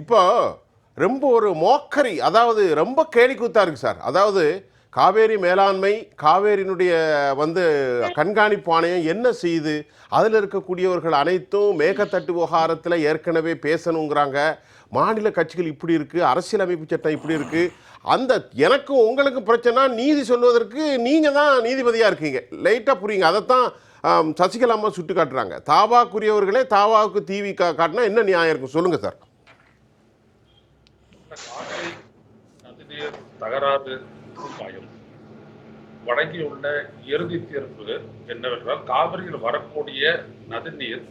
இப்போ ரொம்ப ஒரு மோக்கரி அதாவது ரொம்ப கேலி கூத்தா இருக்கு சார். அதாவது காவேரி மேலாண்மை காவேரியினுடைய வந்து கண்காணிப்பு ஆணையம் என்ன செய்யுது? அதில் இருக்கக்கூடியவர்கள் அனைத்தும் மேகத்தட்டு விவகாரத்தில் ஏற்கனவே பேசணுங்கிறாங்க. மாநில கட்சிகள் இப்படி இருக்கு அரசியலமைப்பு சட்டம் இப்படி இருக்கு. அந்த எனக்கும் உங்களுக்கும் பிரச்சனை நீதி சொல்வதற்கு நீங்கள் தான் நீதிபதியாக இருக்கீங்க. லைட்டாக புரியுங்க. அதைத்தான் சசிகலா அம்மா சுட்டு காட்டுறாங்க தாவாக்குரியவர்களே தாவாவுக்கு தீவி கா காட்டினா என்ன நியாயம் இருக்கும்? சொல்லுங்கள் சார். காவிரி நதிநீர் தகராறு தீர்ப்பாயம் வழங்கியுள்ள இறுதி தீர்ப்பு என்னவென்றால் காவிரியில் வரக்கூடிய நதிநீர்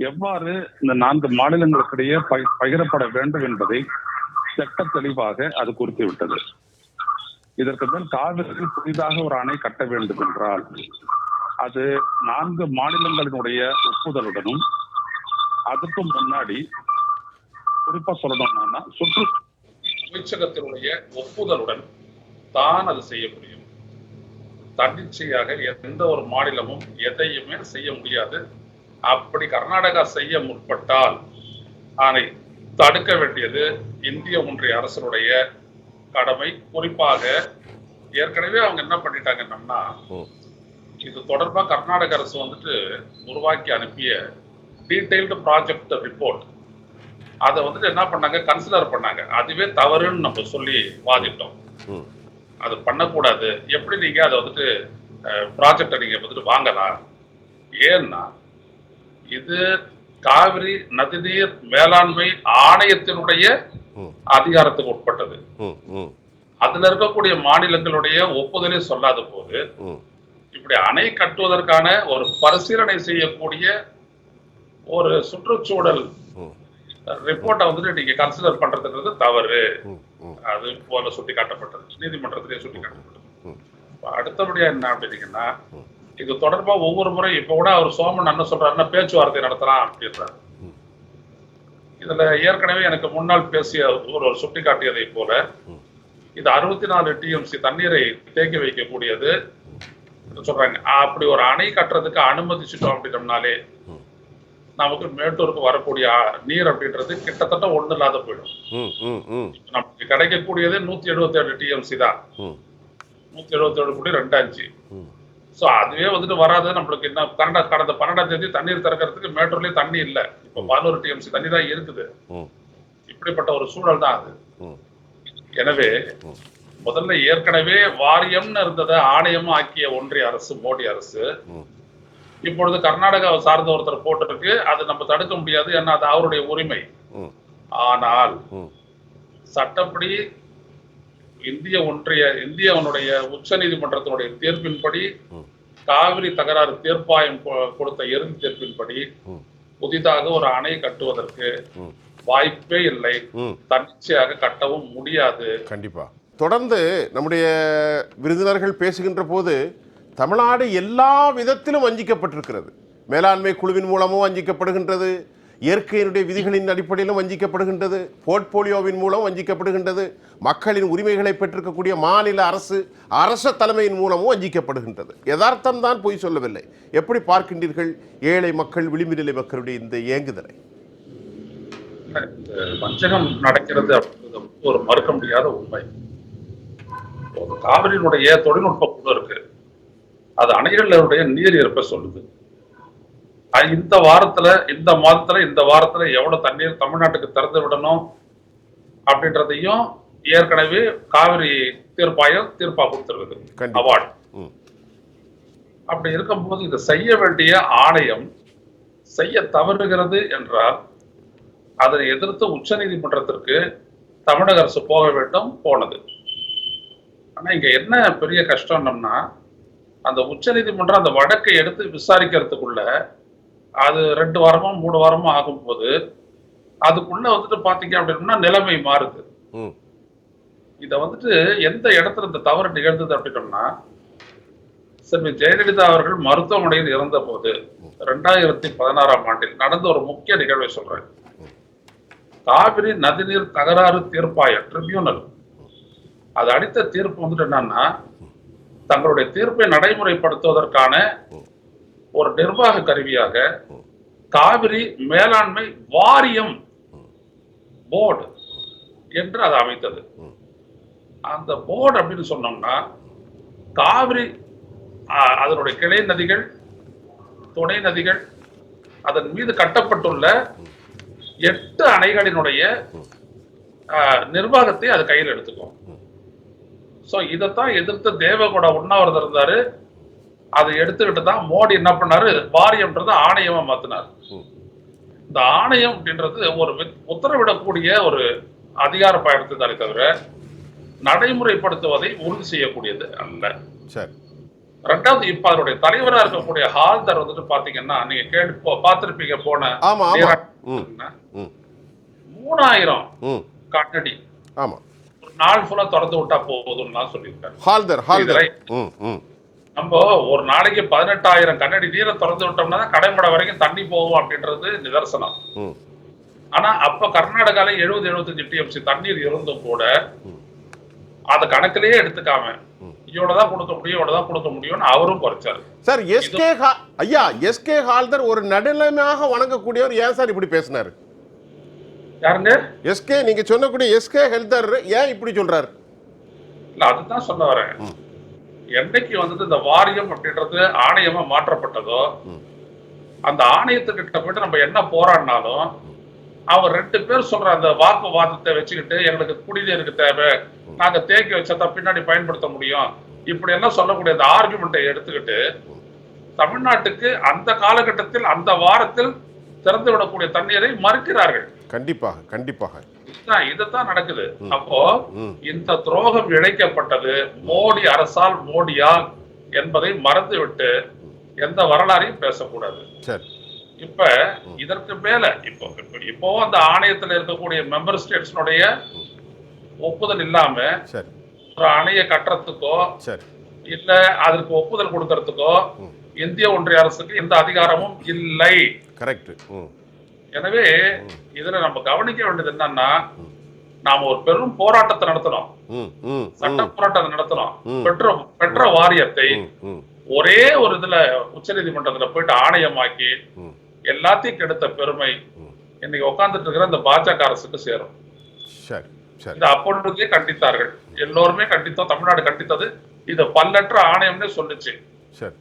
எவ்வாறு இந்த நான்கு மாநிலங்களுக்கிடையே பகிரப்பட வேண்டும் என்பதை சட்ட தெளிவாக அது குறித்து விட்டது இதற்கு மேல் காவிரியில் புதிதாக ஒரு அணை கட்ட வேண்டும் என்றால் அது நான்கு மாநிலங்களினுடைய ஒப்புதலுடனும் அதுக்கும் முன்னாடி குறிப்பா சொல்லணும்னா சுற்று அமைச்சகத்தினுடைய ஒப்புதலுடன் தான் அது செய்ய முடியும். தன்னிச்சையாக எந்த ஒரு மாநிலமும் எதையுமே செய்ய முடியாது. அப்படி கர்நாடகா செய்ய முற்பட்டால் அதை தடுக்க வேண்டியது இந்திய ஒன்றிய அரசனுடைய கடமை. குறிப்பாக ஏற்கனவே அவங்க என்ன பண்ணிட்டாங்கன்னா. இது தொடர்பா கர்நாடக அரசு வந்துட்டு உருவாக்கி அனுப்பிய டீடைல்டு ப்ராஜெக்ட் ரிப்போர்ட் அதை வந்துட்டு என்ன பண்ணாங்க? கன்சிடர் பண்ணாங்க. அதுவே தவறுன்னு நம்ம சொல்லி வாதிட்டோம். அது பண்ணக்கூடாது. எப்படி நீங்க அதை வந்துட்டு ப்ராஜெக்டை நீங்க வந்துட்டு வாங்கலாம்? ஏன்னா இது காவிரி நதிநீர் மேலாண்மை ஆணையத்தினுடைய அதிகாரத்துக்கு உட்பட்டது. அதுல இருக்கக்கூடிய மாநிலங்களுடைய ஒப்புதலே சொல்லாத போது இப்படி அணை கட்டுவதற்கான ஒரு பரிசீலனை செய்யக்கூடிய ஒரு சுற்றுச்சூழல் ரிப்போர்ட்டை வந்துட்டு நீங்க கன்சிடர் பண்றதுன்றது தவறு. அது போல சுட்டி காட்டப்பட்டது நீதிமன்றத்திலே சுட்டி காட்டப்பட்டது அடுத்தபடியா என்ன அப்படின்னீங்கன்னா. இது தொடர்பா ஒவ்வொரு முறை இப்ப கூட அவர் சோமன் என்ன சொல்றாருன்னா பேச்சுவார்த்தை நடத்தலாம் அப்படின்றாரு. இதுல ஏற்கனவே எனக்கு முன்னால் பேசிய ஒருவர் சுட்டி காட்டியதை போல. இது அறுபத்தி நாலு டிஎம்சி தண்ணீரை தேக்கி வைக்கக்கூடியது. சொல்றாங்க. அப்படி ஒரு அணை கட்டுறதுக்கு அனுமதிச்சிட்டோம் அப்படின்னம்னாலே. நமக்கு மேட்டூருக்கு வரக்கூடிய நீர் அப்படின்றது கிட்டத்தட்ட ஒண்ணு இல்லாத போயிடும். நமக்கு கிடைக்கக்கூடியது நூத்தி எழுபத்தி ஏழு டிஎம்சி தான். நூத்தி எழுபத்தி ஏழு புள்ளி ரெண்டு அஞ்சு. ஸோ அதுவே வந்துட்டு வராது. நம்மளுக்கு என்ன கரண்ட கடந்த பன்னெண்டாம் தேதி தண்ணீர் திறக்கிறதுக்கு மேட்டூர்லயே தண்ணி இல்லை. இப்போ பதினோரு டிஎம்சி தண்ணி தான் இருக்குது. இப்படிப்பட்ட ஒரு சூழல் தான் அது. எனவே. முதல்ல ஏற்கனவே வாரியம்னு இருந்ததை ஆணையமா ஆக்கிய ஒன்றிய அரசு மோடி அரசு இப்பொழுது கர்நாடகாவை சார்ந்த ஒருத்தர் போட்டிருக்கு. அது நம்ம தடுக்க முடியாது ஏன்னா அது அவருடைய உரிமை. ஆனால் சட்டப்படி இந்திய ஒன்றிய இந்தியவனுடைய உச்ச நீதிமன்றத்தினுடைய தீர்ப்பின்படி. காவிரி தகராறு தீர்ப்பாயம் கொடுத்த இறுதி தீர்ப்பின்படி. புதிதாக ஒரு அணை கட்டுவதற்கு. வாய்ப்பே இல்லை. தன்னிச்சையாக கட்டவும் முடியாது. கண்டிப்பாக தொடர்ந்து நம்முடைய விருந்தினர்கள் பேசுகின்ற போது தமிழ்நாடு எல்லா விதத்திலும் வஞ்சிக்கப்பட்டிருக்கிறது. மேலாண்மை குழுவின் மூலமும் வஞ்சிக்கப்படுகின்றது. இயற்கையினுடைய விதிகளின் அடிப்படையிலும் வஞ்சிக்கப்படுகின்றது. போர்ட்போலியோவின் மூலம் வஞ்சிக்கப்படுகின்றது. மக்களின் உரிமைகளை பெற்றிருக்கக்கூடிய மாநில அரசு அரச தலைமையின் மூலமும் வஞ்சிக்கப்படுகின்றது. யதார்த்தம் தான் பொய் சொல்லவில்லை. எப்படி பார்க்கின்றீர்கள்? ஏழை மக்கள் விளிம்பு நிலை மக்களுடைய இந்த ஏங்குதலை. வஞ்சகம் நடக்கிறது அப்படின்றது ஒரு மறுக்க முடியாத உண்மை. காவிரியினுடைய தொழில்நுட்ப குழு இருக்கு. அது அணைகளுடைய நீர் இருப்ப சொல்லுது இந்த வாரத்துல இந்த மாதத்துல இந்த வாரத்துல எவ்வளவு தண்ணீர் தமிழ்நாட்டுக்கு திறந்து விடணும் அப்படின்றதையும் ஏற்கனவே காவிரி தீர்ப்பாயம் தீர்ப்பா கொடுத்துருக்குது. அவார்டு. அப்படி இருக்கும்போது இதை செய்ய வேண்டிய ஆணையம் செய்ய தவறுகிறது என்றால் அதனை எதிர்த்து உச்சநீதிமன்றத்திற்கு தமிழக அரசு போக வேண்டும் போனது. ஆனா இங்க என்ன பெரிய கஷ்டம்னம்னா அந்த உச்சநீதிமன்றம் அந்த வழக்கை எடுத்து விசாரிக்கிறதுக்குள்ள அது ரெண்டு வாரமோ மூணு வாரமோ ஆகும்போது அதுக்குள்ள வந்துட்டு பாத்தீங்க அப்படின்னா நிலைமை மாறுது. இத வந்துட்டு எந்த இடத்துல இந்த தவறு நிகழ்ந்தது அப்படின்னோம்னா செல்வி ஜெயலலிதா அவர்கள் மருத்துவமனையில் இறந்த போது ரெண்டாயிரத்தி பதினாறாம் ஆண்டில் நடந்த ஒரு முக்கிய நிகழ்வை சொல்றேன். காவிரி நதிநீர் தகராறு தீர்ப்பாய ட்ரிபியூனல் அது அளித்த தீர்ப்பு வந்துட்டு என்னன்னா தங்களுடைய தீர்ப்பை நடைமுறைப்படுத்துவதற்கான ஒரு நிர்வாக கருவியாக காவிரி மேலாண்மை வாரியம் போர்டு என்று அது அமைத்தது. அந்த போர்டு அப்படின்னு சொன்னோம்னா காவிரி அதனுடைய கிளை நதிகள் துணை நதிகள் அதன் மீது கட்டப்பட்டுள்ள எட்டு அணைகளினுடைய நிர்வாகத்தை அது கையில் எடுத்துக்கும். சோ இதைத்தான் எதிர்த்து தேவகோட உண்ணாவிரதம் இருந்தாரு. அதை எடுத்துக்கிட்டு தான் மோடி என்ன பண்ணாரு? வாரியம்ன்றத ஆணையமா மாத்தினார். இந்த ஆணையம் அப்படின்றது ஒரு உத்தரவிடக்கூடிய ஒரு அதிகார பயணத்தை தானே தவிர நடைமுறைப்படுத்துவதை உறுதி செய்யக்கூடியது அல்ல. ரெண்டாவது இப்ப அதனுடைய தலைவரா இருக்கக்கூடிய ஹால்தர் வந்துட்டு பாத்தீங்கன்னா நீங்க போ- பார்த்திருப்பீங்க போன மூணாயிரம் கண்ணடி ஆமா. நாள் ஃபுல்லா திறந்து விட்டா போதும்லாம் சொல்லியிருக்காரு. ஹால்தர் ஹால்தர். நம்ம ஒரு நாளைக்கு பதினெட்டாயிரம் கண்ணடி நீரை திறந்து விட்டோம்னா தான் கடைமடை வரைக்கும் தண்ணி போகும் அப்படின்றது நிதர்சனம். ம். ஆனா அப்ப கர்நாடகால எழுபது எழுபத்தஞ்சு டிஎம்சி தண்ணீர் இருந்தும் கூட அத கணக்கிலேயே எடுத்துக்காம இவ்வளவுதான் கொடுக்க முடியும் இவ்வளவுதான் கொடுக்க முடியும்னு அவரும் குறைச்சாரு. சார் எஸ்கே ஐயா எஸ்கே ஹால்தர் ஒரு நடுநிலைமையாக வணங்கக்கூடியவர் ஏன் சார் இப்படி பேசினாரு? யாருங்க? எஸ்கே நீங்க சொன்னக்கூடிய எஸ்கே ஹெல்தர் ஏன் இப்படி சொல்றாரு? இல்ல அதுதான் சொல்ல வரேன். என்னைக்கு வந்துட்டு இந்த வாரியம் அப்படின்றது ஆணையமா மாற்றப்பட்டதோ அந்த ஆணையத்துக்கிட்ட போயிட்டு நம்ம என்ன போராடினாலும் அவங்க ரெண்டு பேர் சொல்ற அந்த வாக்குவாதத்தை வச்சுக்கிட்டு எங்களுக்கு குடிநீருக்கு தேவை நாங்க தேக்கி வச்சா பின்னாடி பயன்படுத்த முடியும். இப்படி எல்லாம் சொல்லக்கூடிய அந்த ஆர்குமெண்ட்டை எடுத்துக்கிட்டு தமிழ்நாட்டுக்கு அந்த காலகட்டத்தில் அந்த வாரத்தில் திறந்து விடக்கூடிய தண்ணீரை மறுக்கிறார்கள். கண்டிப்பாக கண்டிப்பாக. இதுதான் நடக்குது. அப்போ. இந்த துரோகம் இழைக்கப்பட்டது மோடி அரசால் மோடியால் என்பதை மறந்துவிட்டு எந்த வரலாறையும் பேசக்கூடாது. சரி. இப்ப இதற்கு மேல இப்போ இப்போ- அந்த ஆணையத்துல இருக்கக்கூடிய மெம்பர் ஸ்டேட்ஸ்னுடைய ஒப்புதல் இல்லாம சரி. ஒரு அணையை கட்டுறதுக்கோ சரி. இல்ல அதற்கு ஒப்புதல் கொடுக்கறதுக்கோ இந்திய ஒன்றிய அரசுக்கு எந்த அதிகாரமும் இல்லை. கரெக்ட் எனவே இதுல நம்ம கவனிக்க வேண்டியது என்னன்னா நாம ஒரு பெரும் போராட்டத்தை நடத்தணும். சட்ட போராட்டத்தை நடத்தணும். பெற்ற பெற்ற வாரியத்தை ஒரே ஒரு இதுல உச்சநீதிமன்றத்துல போயிட்டு ஆணையமாக்கி எல்லாத்தையும் கெடுத்த பெருமை இன்னைக்கு உட்கார்ந்துட்டு இருக்கிற இந்த பாஜக அரசுக்கு சேரும். சரி சரி. இதை அப்பொழுதே கண்டித்தார்கள். எல்லோருமே கண்டித்தோம். தமிழ்நாடு கண்டித்தது. இது பல்லற்ற ஆணையம்னே சொல்லுச்சு.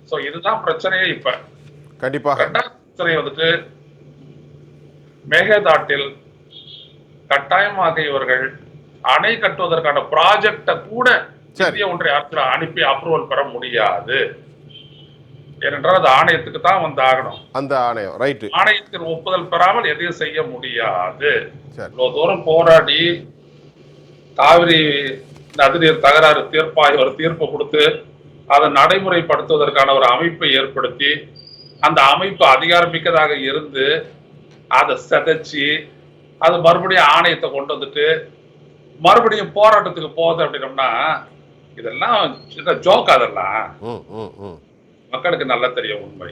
சோ இதுதான் பிரச்சனையே இப்ப. கண்டிப்பாக. பிரச்சனை வந்துட்டு மேகதாட்டில் கட்டாயமாக இவர்கள் அணை கட்டுவதற்கான ப்ராஜெக்ட கூட. இந்திய ஒன்றிய அரசுல அனுப்பி அப்ரூவல் பெற முடியாது. ஏனென்றால் அது ஆணையத்துக்கு தான் வந்து ஆகணும். அந்த ஆணையம் ரைட்டு ஆணையத்தின் ஒப்புதல் பெறாமல் எதையும் செய்ய முடியாது. இவ்வளவு தூரம் போராடி காவிரி நதிநீர் தகராறு தீர்ப்பாய் ஒரு தீர்ப்பு கொடுத்து அதை நடைமுறைப்படுத்துவதற்கான ஒரு அமைப்பை ஏற்படுத்தி அந்த அமைப்பு அதிகாரமிக்கதாக இருந்து அதை செதைச்சு அது மறுபடியும் ஆணையத்தை கொண்டு வந்துட்டு மறுபடியும் போராட்டத்துக்கு போகுது அப்படின்னோம்னா இதெல்லாம் ஜோக் அதெல்லாம். மக்களுக்கு நல்லா தெரியும் உண்மை.